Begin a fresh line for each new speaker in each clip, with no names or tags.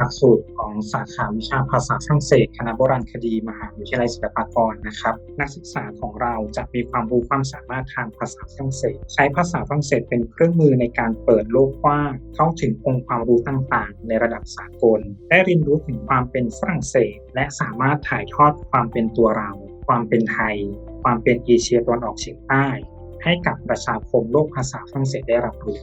หลักสูตรของสาขาวิชาภาษาฝรั่งเศสคณะโบราณคดี มหาวิทยาลัยศิลปากรนะครับ นักศึกษาของเราจะมีความรู้ความสามารถทางภาษาฝรั่งเศส ใช้ภาษาฝรั่งเศสเป็นเครื่องมือในการเปิดโลกกว้างเข้าถึงองค์ความรู้ต่างๆ ในระดับสากล ได้เรียนรู้ถึงความเป็นฝรั่งเศส และสามารถถ่ายทอดความเป็นตัวเรา ความเป็นไทย ความเป็นเอเชียตะวันออกเฉียงใต้ ให้กับประชาคมโลกภาษาฝรั่งเศสได้รับรู้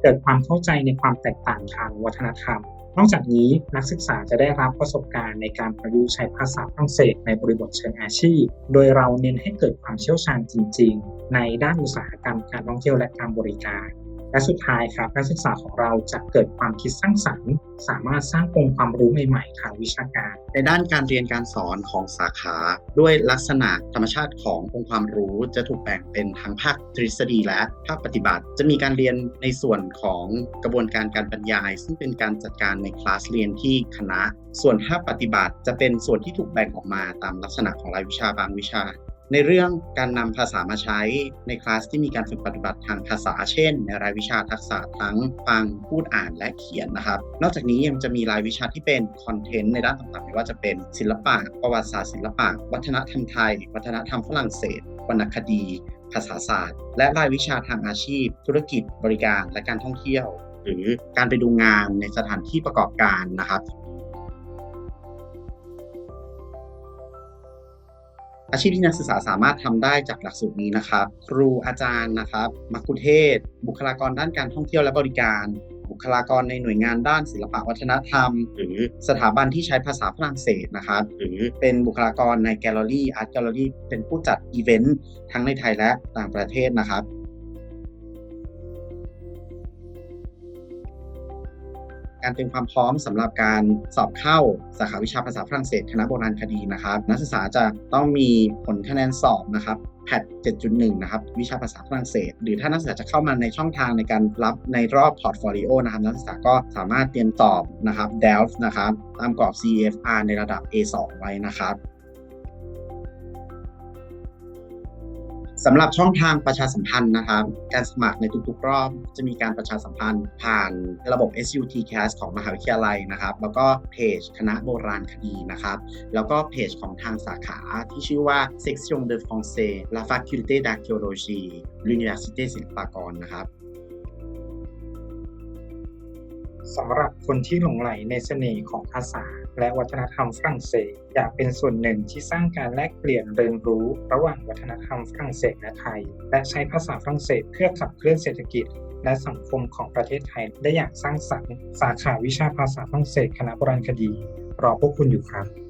เกิดความเข้าใจในความแตกต่างทางวัฒนธรรม นอกจากนี้นักศึกษาจะได้รับประสบการณ์ในการประยุกต์ใช้ภาษาฝรั่งเศสในบริบทเชิงอาชีพ โดยเราเน้นให้เกิดความเชี่ยวชาญจริง ๆ ในด้านอุตสาหกรรมการท่องเที่ยวและการบริการและสุดท้ายครับนักศึกษาของเราจะเกิดความคิดสร้างสรรค์ สามารถสร้างองค์ความรู้ใหม่ๆทางวิชาการ
ในด้านการเรียนการสอนของสาขาด้วยลักษณะธรรมชาติขององค์ความรู้จะถูกแบ่งเป็นทั้งภาคทฤษฎีและภาคปฏิบัติ จะมีการเรียนในส่วนของกระบวนการการบรรยาย ซึ่งเป็นการจัดการในคลาสเรียนที่คณะ ส่วนภาคปฏิบัติจะเป็นส่วนที่ถูกแบ่งออกมาตามลักษณะของรายวิชาบางวิชา ในเรื่องการนำภาษามาใช้ในคลาสที่มีการฝึกปฏิบัติทางภาษาเช่น ในรายวิชาทักษะทั้งฟังพูดอ่านและเขียนนะครับ นอกจากนี้ยังจะมีรายวิชาที่เป็นคอนเทนต์ในด้านต่างๆไม่ว่าจะเป็นศิลปะประวัติศาสตร์ศิลปะ วัฒนธรรมไทย วัฒนธรรมฝรั่งเศสวรรณคดี ภาษาศาสตร์ และรายวิชาทางอาชีพ ธุรกิจ บริการและการท่องเที่ยว หรือการไปดูงานในสถานที่ประกอบการนะครับ อาชีพที่นักศึกษาสามารถทำได้จากหลักสูตรนี้นะครับ ครูอาจารย์นะครับมัคคุเทศก์บุคลากรด้านการท่องเที่ยวและบริการ บุคลากรในหน่วยงานด้านศิลปะวัฒนธรรม หรือสถาบันที่ใช้ภาษาฝรั่งเศสนะครับ หรือเป็นบุคลากรในแกลเลอรี่อาร์ตแกลเลอรี่เป็นผู้จัดอีเวนต์ทั้งในไทยและต่างประเทศนะครับ การเตรียมความพร้อมสำหรับการสอบเข้าสาขาวิชาภาษาฝรั่งเศสคณะโบราณคดีนะครับ นักศึกษาจะต้องมีผลคะแนนสอบนะครับแพท7.1 นะครับ วิชาภาษาฝรั่งเศส หรือถ้านักศึกษาจะเข้ามาในช่องทางในการรับในรอบพอร์ตโฟลิโอนะครับ นักศึกษาก็สามารถเตรียมสอบนะครับ DELF นะครับ ตามกรอบ CFR ในระดับ A2 ไว้นะครับ สำหรับช่องทางประชาสัมพันธ์นะครับ การสมัครในทุกๆรอบ จะมีการประชาสัมพันธ์ผ่านระบบ SUTcast ของมหาวิทยาลัยนะครับ แล้วก็เพจคณะโบราณคดีนะครับ แล้วก็เพจของทางสาขาที่ชื่อว่า Section de Français la Faculté d'Archéologie l'Université ศิลปากรนะครับ
สำหรับคนที่หลงไหลในเสน่ห์ของภาษา และวัฒนธรรมฝรั่งเศส อยากเป็นส่วนหนึ่งที่สร้างการแลกเปลี่ยนเรียนรู้ ระหว่างวัฒนธรรมฝรั่งเศสและไทย และใช้ภาษาฝรั่งเศสเพื่อขับเคลื่อนเศรษฐกิจ และสังคมของประเทศไทยได้อย่างสร้างสรรค์ สาขาวิชาภาษาฝรั่งเศสคณะโบราณคดี รอพวกคุณอยู่ครับ